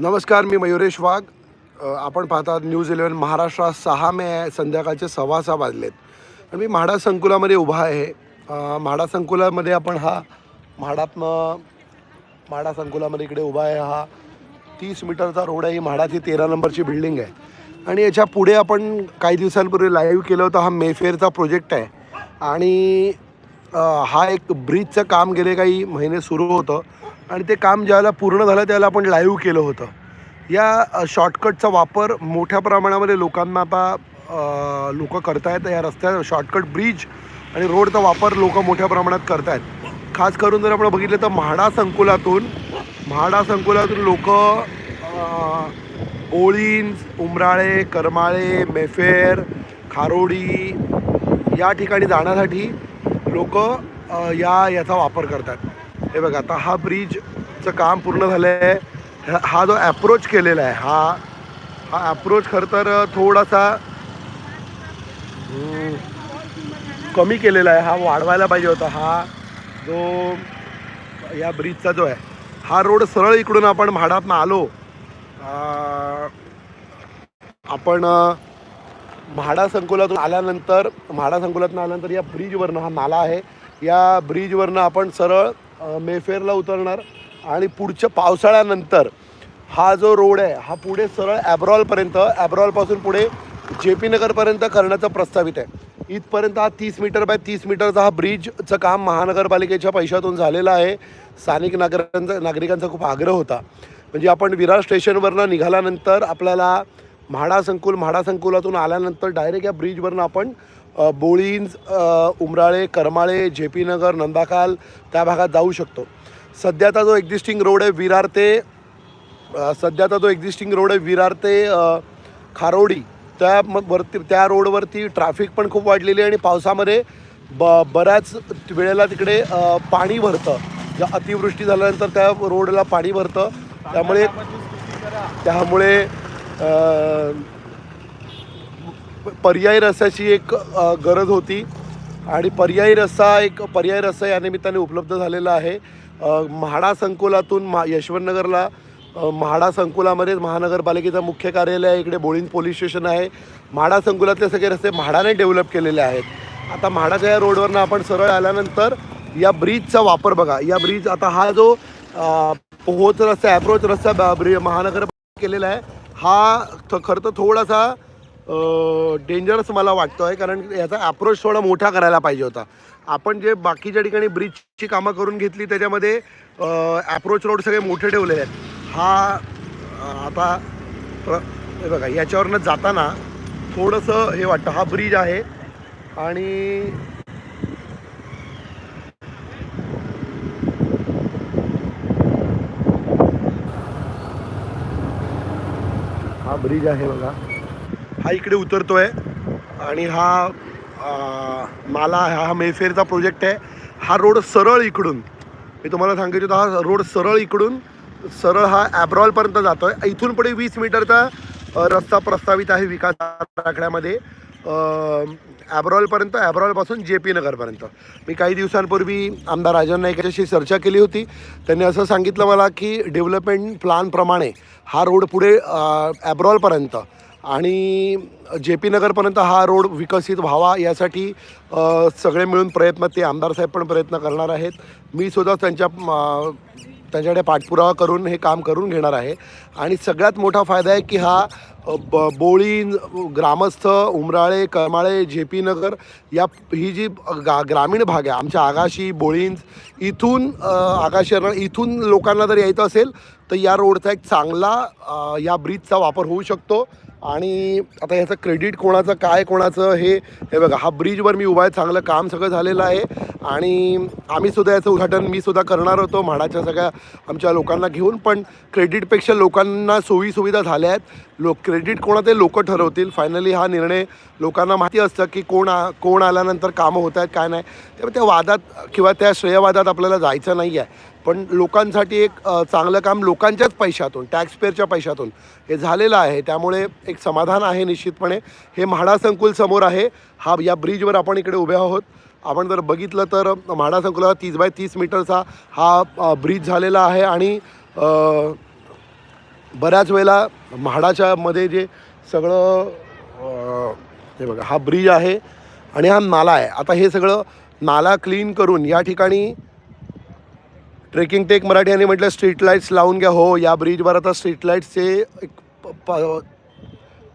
नमस्कार मी मयुरेश वाघ. आपण पाहतात न्यूज इलेव्हन महाराष्ट्रात सहा मे आहे संध्याकाळचे सव्वा सहा वाजलेत. मी म्हाडा संकुलामध्ये उभा आहे. म्हाडा संकुलामध्ये आपण हा म्हाडातनं म्हाडा संकुलामध्ये इकडे उभा आहे. हा तीस मीटरचा रोड आहे. ही म्हाडाची तेरा नंबरची बिल्डिंग आहे. आणि याच्यापुढे आपण काही दिवसांपूर्वी लाईव्ह केलं होतं. हा मेफेअरचा प्रोजेक्ट आहे. आणि हा एक ब्रिजचं काम गेले काही महिने सुरू होतं. आणि ते काम ज्याला पूर्ण झालं त्यावेळेला आपण लाईव्ह केलं होतं. या शॉर्टकटचा वापर मोठ्या प्रमाणामध्ये लोकांना आता लोक करतायत. या रस्त्या शॉर्टकट ब्रिज आणि रोडचा वापर लोक मोठ्या प्रमाणात करतायत. खास करून जर आपण बघितलं तर म्हाडा संकुलातून म्हाडा संकुलातून लोक ओळींज उमराळे करमाळे मेफेर खारोडी या ठिकाणी जाण्यासाठी लोक या याचा वापर करतात हे बघा आता हा ब्रिजचं काम पूर्ण झालं आहे हा- जो ॲप्रोच केलेला आहे हा हा ॲप्रोच खरं तर थोडासा कमी केलेला आहे. हा वाढवायला पाहिजे होता. हा जो या ब्रिजचा जो आहे हा रोड सरळ इकडून आपण म्हाडातनं आलो आपण म्हाडा संकुलातून आल्यानंतर म्हाडा संकुलातून आल्यानंतर या ब्रिजवरनं हा नाला आहे. या ब्रिजवरनं आपण सरळ मेफेअरला उतरणार आणि पुढच्या पावसाळ्यानंतर हा जो रोड आहे हा पुढे सरळ ॲब्रॉलपर्यंत ॲब्रॉलपासून पुढे जे पी नगरपर्यंत करण्याचं प्रस्तावित आहे. इथपर्यंत हा तीस मीटर बाय तीस मीटरचा हा ब्रिजचं काम महानगरपालिकेच्या पैशातून झालेलं आहे. स्थानिक नागरिकांचा नागरिकांचा खूप आग्रह होता. म्हणजे आपण विरार स्टेशनवरनं निघाल्यानंतर आपल्याला म्हाडा संकुल म्हाडा संकुलातून आल्यानंतर डायरेक्ट या ब्रिजवरनं आपण बोळींज उमराळे करमाळे जे पी नगर नंदाखाल त्या भागात जाऊ शकतो. सध्याचा जो एक्झिस्टिंग रोड आहे विरार ते सध्याचा जो एक्झिस्टिंग रोड आहे विरार ते खारोडी त्या मग वरती त्या रोडवरती ट्रॅफिक पण खूप वाढलेली आहे आणि पावसामध्ये ब बऱ्याच वेळेला तिकडे पाणी भरतं. ज्या अतिवृष्टी झाल्यानंतर त्या रोडला पाणी भरतं. त्यामुळे त्यामुळे पर्यायी रस्त्याची एक गरज होती. आणि पर्यायी रस्ता एक पर्यायी रस्ता या निमित्ताने उपलब्ध झालेला आहे. म्हाडा संकुलातून मा यशवंतनगरला म्हाडा संकुलामध्येच महानगरपालिकेचं मुख्य कार्यालय आहे. इकडे बोळींद पोलीस स्टेशन आहे. म्हाडा संकुलातले सगळे रस्ते म्हाडाने डेव्हलप केलेले आहेत. आता म्हाडाच्या या रोडवरनं आपण सरळ आल्यानंतर या ब्रिजचा वापर बघा. या ब्रिज आता हा जो पोहोच रस्ता ॲप्रोच रस्ता ब्रि महानगर केलेला आहे हा थ खरं तर थोडासा डेंजरस मला वाटतो आहे कारण याचा अप्रोच थोडा मोठा करायला पाहिजे होता. आपण जे बाकीच्या ठिकाणी ब्रिजची कामं करून घेतली त्याच्यामध्ये ॲप्रोच रोड सगळे मोठे ठेवलेले आहेत. हा आता प्र हे बघा याच्यावरनं जाताना थोडंसं हे वाटतं हा ब्रिज आहे. आणि हा ब्रिज आहे बघा. हा इकडे उतरतो आहे आणि हा माला हा मेफेरचा प्रोजेक्ट आहे. हा रोड सरळ इकडून. मी तुम्हाला सांगितलं होतं हा रोड सरळ इकडून सरळ हा ॲब्रॉलपर्यंत जातो आहे इथून पुढे वीस मीटरचा रस्ता प्रस्तावित आहे विकास आराखड्यामध्ये. ॲब्रॉलपर्यंत ॲब्रॉलपासून जे पी नगरपर्यंत मी काही दिवसांपूर्वी आमदार राजन नाईक याच्याशी चर्चा केली होती. त्यांनी असं सांगितलं मला की डेव्हलपमेंट प्लॅनप्रमाणे हा रोड पुढे ॲब्रॉलपर्यंत आणि जे पी नगरपर्यंत हा रोड विकसित व्हावा यासाठी सगळे मिळून प्रयत्न ते आमदार साहेब पण प्रयत्न करणार आहेत. मी सुद्धा त्यांच्या त्यांच्याकडे पाठपुरावा करून हे काम करून घेणार आहे. आणि सगळ्यात मोठा फायदा आहे की हा ब बोळी ग्रामस्थ उमराळे करमाळे जे पी नगर या ही जी गा ग्रामीण भाग आहे आमच्या आगाशी बोळींज इथून आगाशी इथून लोकांना जर यायचं असेल तर या रोडचा एक चांगला या ब्रिजचा वापर होऊ शकतो. आणि आता ह्याचं क्रेडिट कोणाचं काय कोणाचं हे हे बघा हा ब्रिजवर मी उभा आहे चांगलं काम सगळं झालेलं आहे. आणि आम्ही सुद्धा याचं उद्घाटन मी सुद्धा करणार होतो म्हाडाच्या सगळ्या आमच्या लोकांना घेऊन. पण क्रेडिटपेक्षा लोकांना सोयीसुविधा झाल्या आहेत. लोक क्रेडिट कोणाचे लोक ठरवतील. फायनली हा निर्णय लोकांना माहिती असतं की कोण आ कोण आल्यानंतर कामं होत आहेत काय नाही. त्यामुळे त्या वादात किंवा त्या श्रेयवादात आपल्याला जायचं नाही आहे. पण लोकांसाठी एक चांगलं काम लोकांच्याच पैशातून टॅक्सपेअरच्या पैशातून हे झालेलं आहे. त्यामुळे एक समाधान आहे निश्चितपणे. हे म्हाडा संकुल समोर आहे. हा या ब्रिजवर आपण इकडे उभे आहोत. आपण जर बघितलं तर म्हाडा संकुलात तीस बाय तीस मीटरचा हा ब्रिज झालेला आहे आणि बऱ्याच वेळेला म्हाडाच्या मध्ये जे सगळं हे बघा हा ब्रिज आहे आणि हा नाला आहे. आता हे सगळं नाला क्लीन करून या ठिकाणी ट्रेकिंग टेक मराठी यांनी म्हटलं स्ट्रीट लाईट्स लावून घ्या. हो या ब्रिजवर आता स्ट्रीट लाईट्सचे एक प-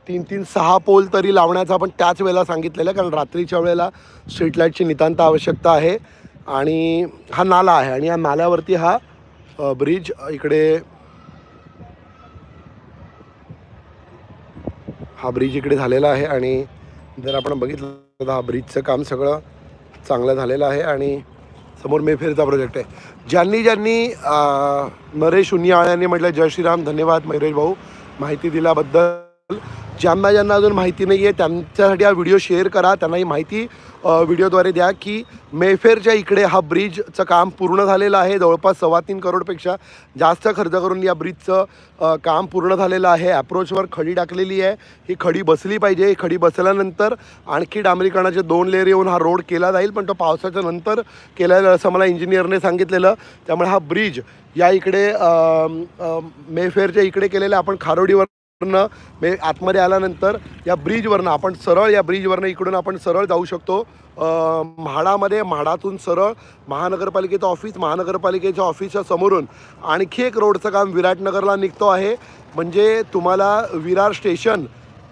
तीन तीन सहा पोल तरी लावण्याचं आपण त्याच वेळेला सांगितलेलं आहे कारण रात्रीच्या वेळेला स्ट्रीट लाईटची नितांत आवश्यकता आहे. आणि हा नाला आहे आणि या नाल्यावरती हा ब्रिज इकडे हा ब्रिज इकडे झालेला आहे. आणि जर आपण बघितलं तर हा ब्रिजचं काम सगळं चांगलं झालेलं आहे. आणि समोर मेफेरचा प्रोजेक्ट आहे. ज्यांनी ज्यांनी नरेश उनियाळ यांनी म्हटलं जय श्रीराम धन्यवाद मयुरेश भाऊ. माहिती दिल्याबद्दल ज्यांना ज्यांना अजून माहिती नाही आहे त्यांच्यासाठी हा व्हिडिओ शेअर करा. त्यांना ही माहिती व्हिडिओद्वारे द्या की मेफेरच्या इकडे हा ब्रिजचं काम पूर्ण झालेलं आहे. जवळपास सव्वा तीन करोडपेक्षा जास्त खर्च करून या ब्रिजचं काम पूर्ण झालेलं आहे. ॲप्रोचवर खडी टाकलेली आहे. ही खडी बसली पाहिजे. ही खडी बसल्यानंतर आणखी डांबरीकरणाचे दोन लेअर येऊन हा रोड केला जाईल पण तो पावसाच्या नंतर केला जाईल असं मला इंजिनियरने सांगितलेलं. त्यामुळे हा ब्रिज या इकडे अ, मेफेअरच्या इकडे केलेला आपण खारोडीवर मे म्हणजे आतमध्ये आल्यानंतर या ब्रिजवरनं आपण सरळ या ब्रिजवरनं इकडून आपण सरळ जाऊ शकतो. म्हाडामध्ये म्हाडातून सरळ महानगरपालिकेचं ऑफिस महानगरपालिकेच्या ऑफिसच्या समोरून आणखी एक रोडचं काम विराटनगरला निघतो आहे. म्हणजे तुम्हाला विरार स्टेशन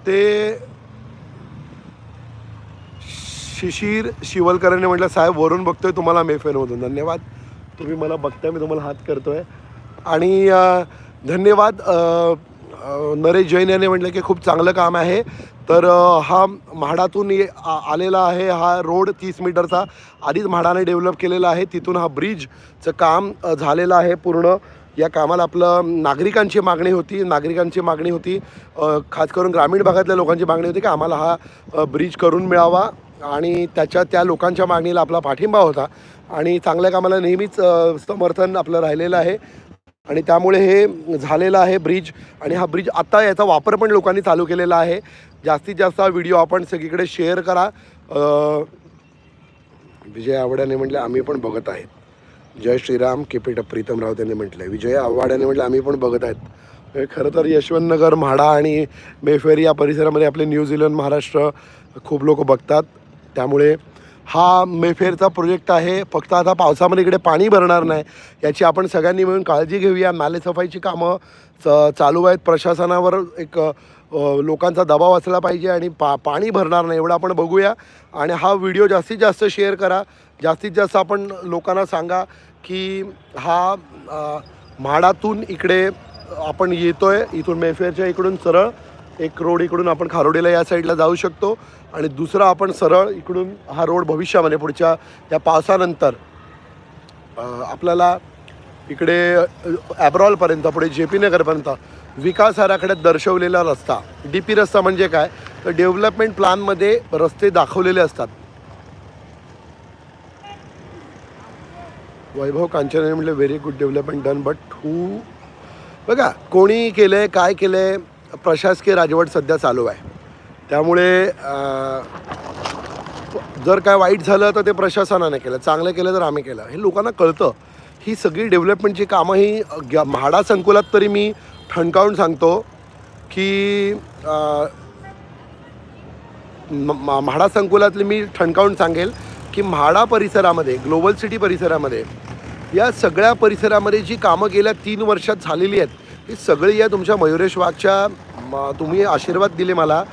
ते शिशिर शिवलकरांनी म्हटलं साहेब वरून बघतोय तुम्हाला मेफेनमधून धन्यवाद. तुम्ही मला बघताय मी तुम्हाला हात करतोय. आणि धन्यवाद. नरेश जैन यांनी म्हटलं की खूप चांगलं काम आहे. तर हा म्हाडातून ये- आलेला आहे हा रोड तीस मीटरचा. आधीच म्हाडाने डेव्हलप केलेला आहे. तिथून हा ब्रिजचं काम झालेलं आहे पूर्ण. या कामाला आपलं नागरिकांची मागणी होती. नागरिकांची मागणी होती. खास करून ग्रामीण भागातल्या लोकांची मागणी होती की आम्हाला हा ब्रिज करून मिळावा. आणि त्याच्या त्या लोकांच्या मागणीला आपला पाठिंबा होता. आणि चांगल्या कामाला नेहमीच समर्थन आपलं राहिलेलं आहे. आणि त्यामुळे हे झालेलं आहे ब्रिज. आणि हा ब्रिज आता याचा वापर पण लोकांनी चालू केलेला आहे. जास्तीत जास्त हा व्हिडिओ आपण सगळीकडे शेअर करा. विजय आवड्याने म्हटलं आम्ही पण बघत आहेत. जय श्रीराम केपेट प्रीतम राऊत यांनी म्हटलं विजय आव्हाड्याने म्हटलं आम्ही पण बघत आहेत. खरं तर यशवंतनगर म्हाडा आणि मेफेर या परिसरामध्ये आपले न्यूझीलंड महाराष्ट्र खूप लोक बघतात. त्यामुळे हा मेफेरचा प्रोजेक्ट आहे. फक्त आता पावसामध्ये इकडे पाणी भरणार नाही. याची आपण सगळ्यांनी मिळून काळजी घेऊया. नालेसफाईची कामं च चालू आहेत. प्रशासनावर एक लोकांचा दबाव असला पाहिजे आणि पा पाणी भरणार नाही. एवढं आपण बघूया. आणि हा व्हिडिओ जास्तीत जास्त शेअर करा. जास्तीत जास्त आपण लोकांना सांगा की हा म्हाडातून इकडे आपण येतो आहे इथून मेफेअरच्या इकडून सरळ एक रोड इकडून आपण खारोडीला या साईडला जाऊ शकतो आणि दुसरा आपण सरळ इकडून हा रोड भविष्यामध्ये पुढच्या या पावसानंतर आपल्याला इकडे ॲब्रॉलपर्यंत पुढे जे पी नगरपर्यंत विकास आराखड्यात दर्शवलेला रस्ता. डी पी रस्ता म्हणजे काय? तर डेव्हलपमेंट प्लॅनमध्ये रस्ते दाखवलेले असतात. वैभव कांचनाने म्हटलं very good development done but who बघा कोणी केलं आहे काय केलं आहे प्रशासकीय राजवट सध्या चालू आहे. त्यामुळे जर काय वाईट झालं तर ते प्रशासनाने केलं चांगलं केलं तर आम्ही केलं. हे लोकांना कळतं. ही सगळी डेव्हलपमेंटची कामं ही म्हाडा संकुलात तरी मी ठणकावून सांगतो की म- म्हाडा संकुलातले मी ठणकावून सांगेल की म्हाडा परिसरामध्ये ग्लोबल सिटी परिसरामध्ये या सगळ्या परिसरामध्ये जी कामं गेल्या तीन वर्षात झालेली आहेत ही सगळी या तुमच्या मयुरेश वाघच्या म- तुम्ही आशीर्वाद दिले मला.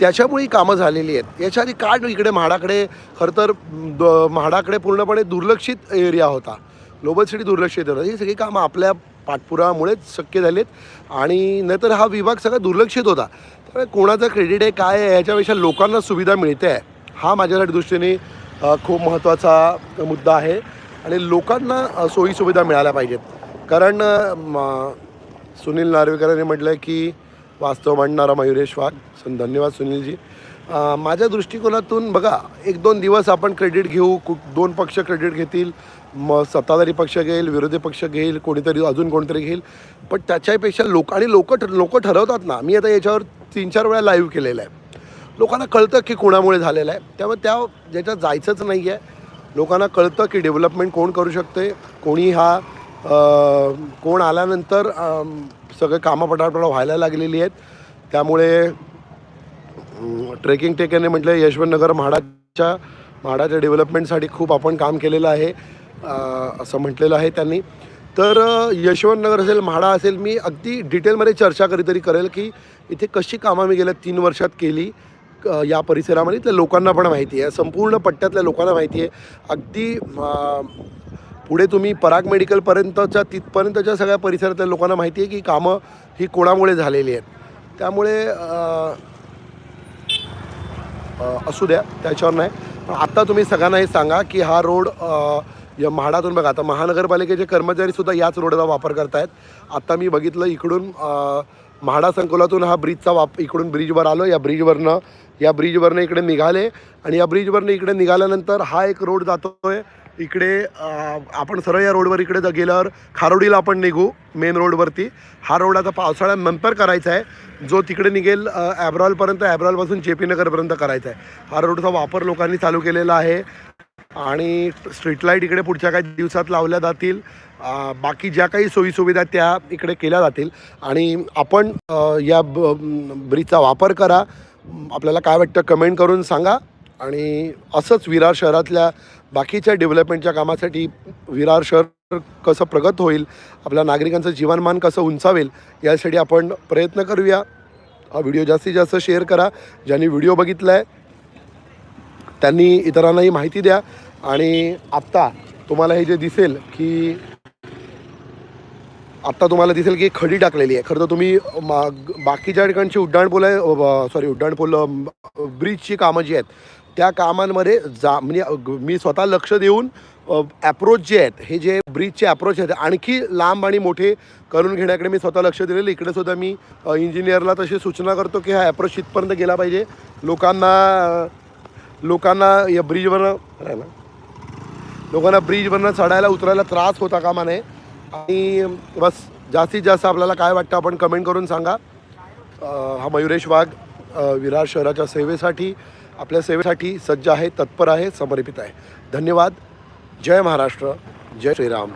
त्याच्यामुळे ही कामं झालेली आहेत. याच्या आधी काट इकडे म्हाडाकडे खरं तर द- म्हाडाकडे पूर्णपणे दुर्लक्षित एरिया होता. ग्लोबल सिटी दुर्लक्षित होता. ही सगळी कामं आपल्या पाठपुरामुळेच शक्य झालेत. आणि नाहीतर हा विभाग सगळा दुर्लक्षित होता. तर कोणाचं क्रेडिट आहे काय आहे याच्यापेक्षा लोकांना सुविधा मिळते आहे. हा माझ्यासाठी दृष्टीने खूप महत्त्वाचा मुद्दा आहे. आणि लोकांना सोयीसुविधा मिळाल्या पाहिजेत. कारण सुनील नार्वेकरांनी म्हटलं की वास्तव मांडणारा मयुरेश वाघ. धन्यवाद सुनीलजी. माझ्या दृष्टिकोनातून बघा एक दोन दिवस आपण क्रेडिट घेऊ कु दोन पक्ष क्रेडिट घेतील मग सत्ताधारी पक्ष घेईल विरोधी पक्ष घेईल कोणीतरी अजून कोणीतरी घेईल. पण त्याच्यापेक्षा लोक आणि लोक लोक ठरवतात ना मी आता याच्यावर तीन चार वेळा लाईव्ह केलेलं आहे. लोकांना कळतं की कोणामुळे झालेलं आहे. त्यामुळे त्या ज्याच्यात जायचंच नाही आहे लोकांना कळतं की डेव्हलपमेंट कोण करू शकते कोणी हा कोण आल्यानंतर सगळे कामं पटापटा व्हायला लागलेली आहेत. त्यामुळे ट्रेकिंग टेकने म्हटलं यशवंतनगर म्हाडाच्या म्हाडाच्या डेव्हलपमेंटसाठी खूप आपण काम केलेलं आहे असं म्हटलेलं आहे त्यांनी. तर यशवंतनगर असेल म्हाडा असेल मी अगदी डिटेलमध्ये चर्चा कधीतरी करेल की इथे कशी कामं मी गेल्या तीन वर्षात केली या परिसरामध्ये. त्या लोकांना पण माहिती आहे. संपूर्ण पट्ट्यातल्या लोकांना माहिती आहे. अगदी पुढे तुम्ही पराग मेडिकलपर्यंतच्या तिथपर्यंतच्या सगळ्या परिसरातल्या लोकांना माहिती आहे की कामं ही कोणामुळे झालेली आहेत. त्यामुळे असू द्या त्याच्यावर नाही. पण आत्ता तुम्ही सगळ्यांना हे सांगा की हा रोड या म्हाडातून बघा आता महानगरपालिकेचे कर्मचारीसुद्धा याच रोडचा वापर करतायत. आत्ता मी बघितलं इकडून म्हाडा संकुलातून हा ब्रिजचा वाप इकडून ब्रिजवर आलो या ब्रिजवरनं या ब्रिजवरनं इकडे निघाले. आणि या ब्रिजवरनं इकडे निघाल्यानंतर हा एक रोड जातो आहे इकडे आपण सरळ या रोडवर इकडे जर गेल्यावर खारोडीला आपण निघू मेन रोडवरती हा रोड आता पावसाळ्यानंतर करायचा आहे. जो तिकडे निघेल ॲब्रॉलपर्यंत ॲब्रॉलपासून जे पी नगरपर्यंत करायचा आहे. हा रोडचा वापर लोकांनी चालू केलेला आहे. आणि स्ट्रीट लाइट इकडे पुढच्या काही दिवसात लावल्या जातील. बाकी ज्या काही सोयीसुविधा त्या इकडे केल्या जातील. आणि आपण या ब ब्रिजचा वापर करा. आपल्याला काय वाटतं कमेंट करून सांगा. आणि असंच विरार शहरातल्या बाकीच्या डेव्हलपमेंटच्या कामासाठी विरार शहर कसं प्रगत होईल आपल्या नागरिकांचं जीवनमान कसं उंचावेल यासाठी आपण प्रयत्न करूया. हा व्हिडिओ जास्तीत जास्त शेअर करा. ज्यांनी व्हिडिओ बघितला आहे त्यांनी इतरांनाही माहिती द्या. आणि आत्ता तुम्हाला हे जे दिसेल की आत्ता तुम्हाला दिसेल की खडी टाकलेली आहे. खरं तर तुम्ही मा- बाकीच्या ठिकाणची उड्डाणपूल आहे सॉरी उड्डाणपूल ब्रिजची कामं जी आहेत त्या कामांमध्ये जा म्हणजे मी स्वतः लक्ष देऊन ॲप्रोच जे आहेत हे जे ब्रिजचे ॲप्रोच आहेत आणखी लांब आणि मोठे करून घेण्याकडे मी स्वतः लक्ष दिलेलं इकडे सुद्धा मी इंजिनियरला तशी सूचना करतो की हा ॲप्रोच इथपर्यंत गेला पाहिजे. लोकांना लोकांना या ब्रिजवरनं राहिला लोकांना ब्रिजवरनं चढायला उतरायला त्रास होता कामा नये. आणि बस जास्तीत जास्त आपल्याला काय वाटतं आपण कमेंट करून सांगा. हा मयुरेश वाघ विरार शहराच्या सेवेसाठी आपल्या सेवेसाठी सज्ज आहे तत्पर आहे समर्पित आहे. धन्यवाद. जय महाराष्ट्र. जय श्रीराम.